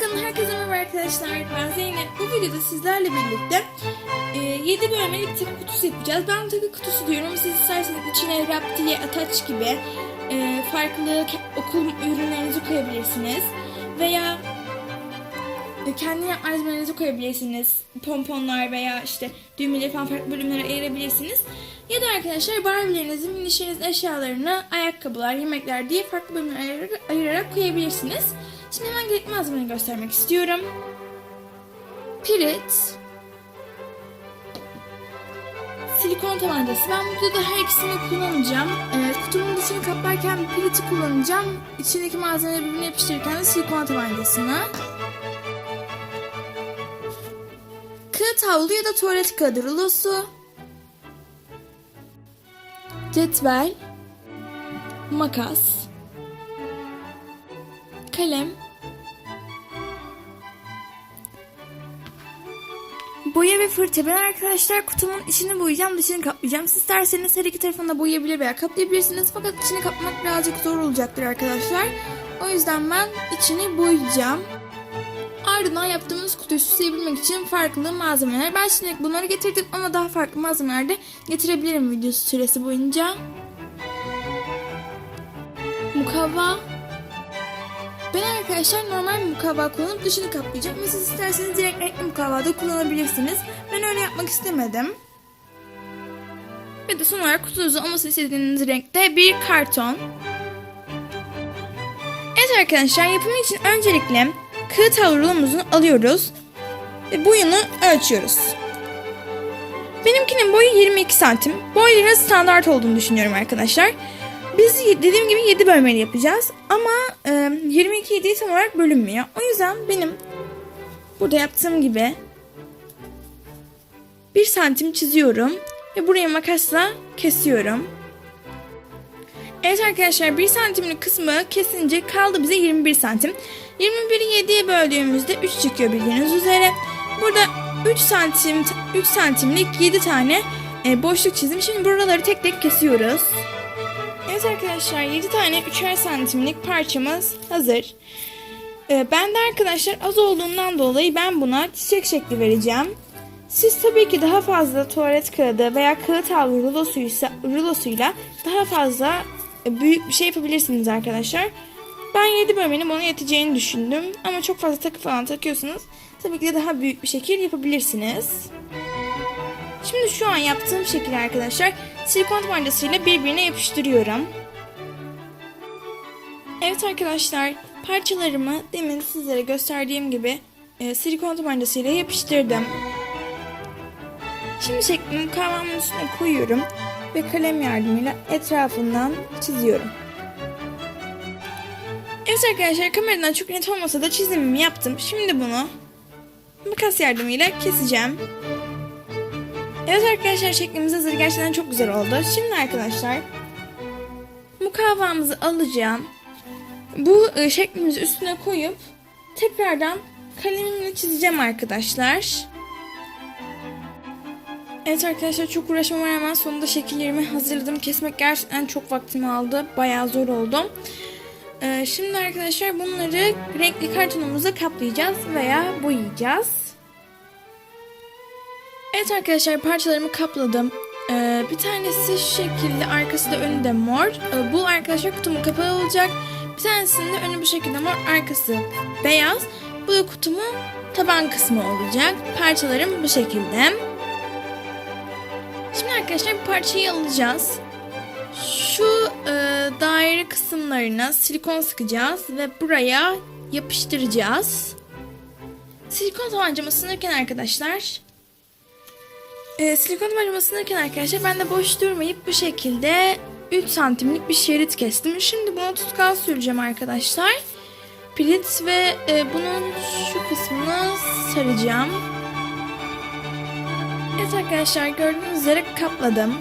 kanalına herkese merhaba arkadaşlar. Ben Zeynep. Bu videoda sizlerle birlikte e, 7 bölmeli bir takı kutusu yapacağız. Ben takı kutusu diyorum. Siz isterseniz içine rap diye ataç gibi e, farklı okul ürünlerinizi koyabilirsiniz. Veya e, kendi malzemelerinizi koyabilirsiniz. Pomponlar veya işte düğmeleri falan farklı bölümlere ayırabilirsiniz. Ya da arkadaşlar Barbie'lerinizin, minişlerinizin eşyalarını, ayakkabılar, yemekler diye farklı bölümlere ayırarak koyabilirsiniz. Şimdi hemen gerekli malzemeleri göstermek istiyorum. Pirit, silikon tabancası. Ben burada da her ikisini kullanacağım. Ee, kutumun dışını kaplarken piriti kullanacağım. İçindeki malzemeleri birbirine yapıştırırken de silikon tabancasını. Kağıt havlu ya da tuvalet kağıdı rulosu. Cetvel. Makas. Kalem. Boya ve fırça. Ben arkadaşlar kutumun içini boyayacağım, dışını kaplayacağım. Siz isterseniz her iki tarafını da boyayabilir veya kaplayabilirsiniz. Fakat içini kapmak birazcık zor olacaktır arkadaşlar. O yüzden ben içini boyayacağım. Ardından yaptığımız kutuyu süsleyebilmek için farklı malzemeler. Ben şimdi bunları getirdim ama daha farklı malzemeler de getirebilirim video süresi boyunca. Mukavva. Ben arkadaşlar normal mukavva kullanıp dışını kaplayacağım. Ve siz isterseniz direkt renkli mukavva da kullanabilirsiniz. Ben öyle yapmak istemedim. Ve de son olarak kutunuzda olmasını istediğiniz renkte bir karton. Evet arkadaşlar yapımı için öncelikle kağıt havlumuzu alıyoruz ve boyunu ölçüyoruz. Benimkinin boyu 22 santim. Boyların standart olduğunu düşünüyorum arkadaşlar. Biz dediğim gibi 7 bölmeli yapacağız ama e, 22 7 tam olarak bölünmüyor. O yüzden benim burada yaptığım gibi 1 santim çiziyorum ve burayı makasla kesiyorum. Evet arkadaşlar 1 santimlik kısmı kesince kaldı bize 21 santim. 21'i 7'ye böldüğümüzde 3 çıkıyor bildiğiniz üzere. Burada 3 santim 3 santimlik 7 tane e, boşluk çizdim. Şimdi buraları tek tek kesiyoruz. Evet arkadaşlar 7 tane 3'er santimlik parçamız hazır. E, ben de arkadaşlar az olduğundan dolayı ben buna çiçek şekli vereceğim. Siz tabii ki daha fazla tuvalet kağıdı veya kağıt havlu rulosuysa, rulosuyla daha fazla e, büyük bir şey yapabilirsiniz arkadaşlar. Ben 7 bölmenin bana yeteceğini düşündüm. Ama çok fazla takı falan takıyorsanız tabii ki de daha büyük bir şekil yapabilirsiniz. Şimdi şu an yaptığım şekil arkadaşlar silikon tabancasıyla birbirine yapıştırıyorum. Evet arkadaşlar parçalarımı demin sizlere gösterdiğim gibi e, silikon tabancasıyla yapıştırdım. Şimdi şeklimi kahvamın üstüne koyuyorum ve kalem yardımıyla etrafından çiziyorum. Evet arkadaşlar kameradan çok net olmasa da çizimimi yaptım. Şimdi bunu makas yardımıyla keseceğim. Evet arkadaşlar şeklimiz hazır. Gerçekten çok güzel oldu. Şimdi arkadaşlar mukavvamızı alacağım. Bu e, şeklimizi üstüne koyup tekrardan kalemimle çizeceğim arkadaşlar. Evet arkadaşlar çok uğraşmama rağmen sonunda şekillerimi hazırladım. Kesmek gerçekten çok vaktimi aldı. Bayağı zor oldu. Ee, şimdi arkadaşlar bunları renkli kartonumuza kaplayacağız veya boyayacağız. Evet arkadaşlar parçalarımı kapladım. Ee, bir tanesi şu şekilde arkası da önü de mor. Ee, bu arkadaşlar kutumun kapağı olacak. Bir tanesinin de önü bu şekilde mor arkası beyaz. Bu da kutumun taban kısmı olacak. Parçalarım bu şekilde. Şimdi arkadaşlar bu parçayı alacağız. Şu e, daire kısımlarına silikon sıkacağız ve buraya yapıştıracağız. Silikon tabancamı sınırken arkadaşlar e, silikon tabancamı sınırken arkadaşlar ben de boş durmayıp bu şekilde 3 santimlik bir şerit kestim. Şimdi bunu tutkal süreceğim arkadaşlar. Pilit ve e, bunun şu kısmını saracağım. Evet arkadaşlar gördüğünüz üzere kapladım.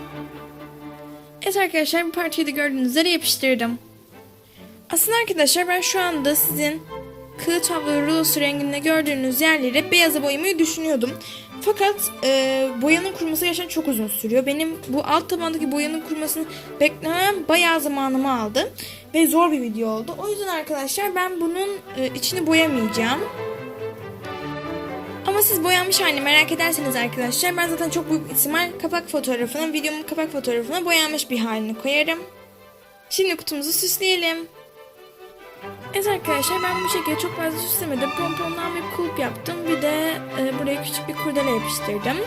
Evet arkadaşlar bu parçayı da gördüğünüz üzere yapıştırdım. Aslında arkadaşlar ben şu anda sizin kağıt havlu rulosu renginde gördüğünüz yerleri beyaza boyamayı düşünüyordum. Fakat e, boyanın kuruması gerçekten çok uzun sürüyor. Benim bu alt tabandaki boyanın kurumasını beklemem bayağı zamanımı aldı. Ve zor bir video oldu. O yüzden arkadaşlar ben bunun e, içini boyamayacağım. Ama siz boyanmış halini merak ederseniz arkadaşlar ben zaten çok büyük ihtimal kapak fotoğrafına, videomun kapak fotoğrafına boyanmış bir halini koyarım. Şimdi kutumuzu süsleyelim. Evet arkadaşlar ben bu şekilde çok fazla süslemedim. Pompondan bir kulp yaptım. Bir de e, buraya küçük bir kurdele yapıştırdım.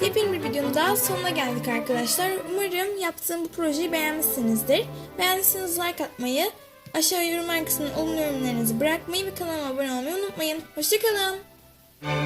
Yepyeni bir videonun daha sonuna geldik arkadaşlar. Umarım yaptığım bu projeyi beğenmişsinizdir. Beğendiyseniz like atmayı, aşağı yorumlar kısmına olumlu yorumlarınızı bırakmayı ve kanalıma abone olmayı unutmayın. Hoşçakalın.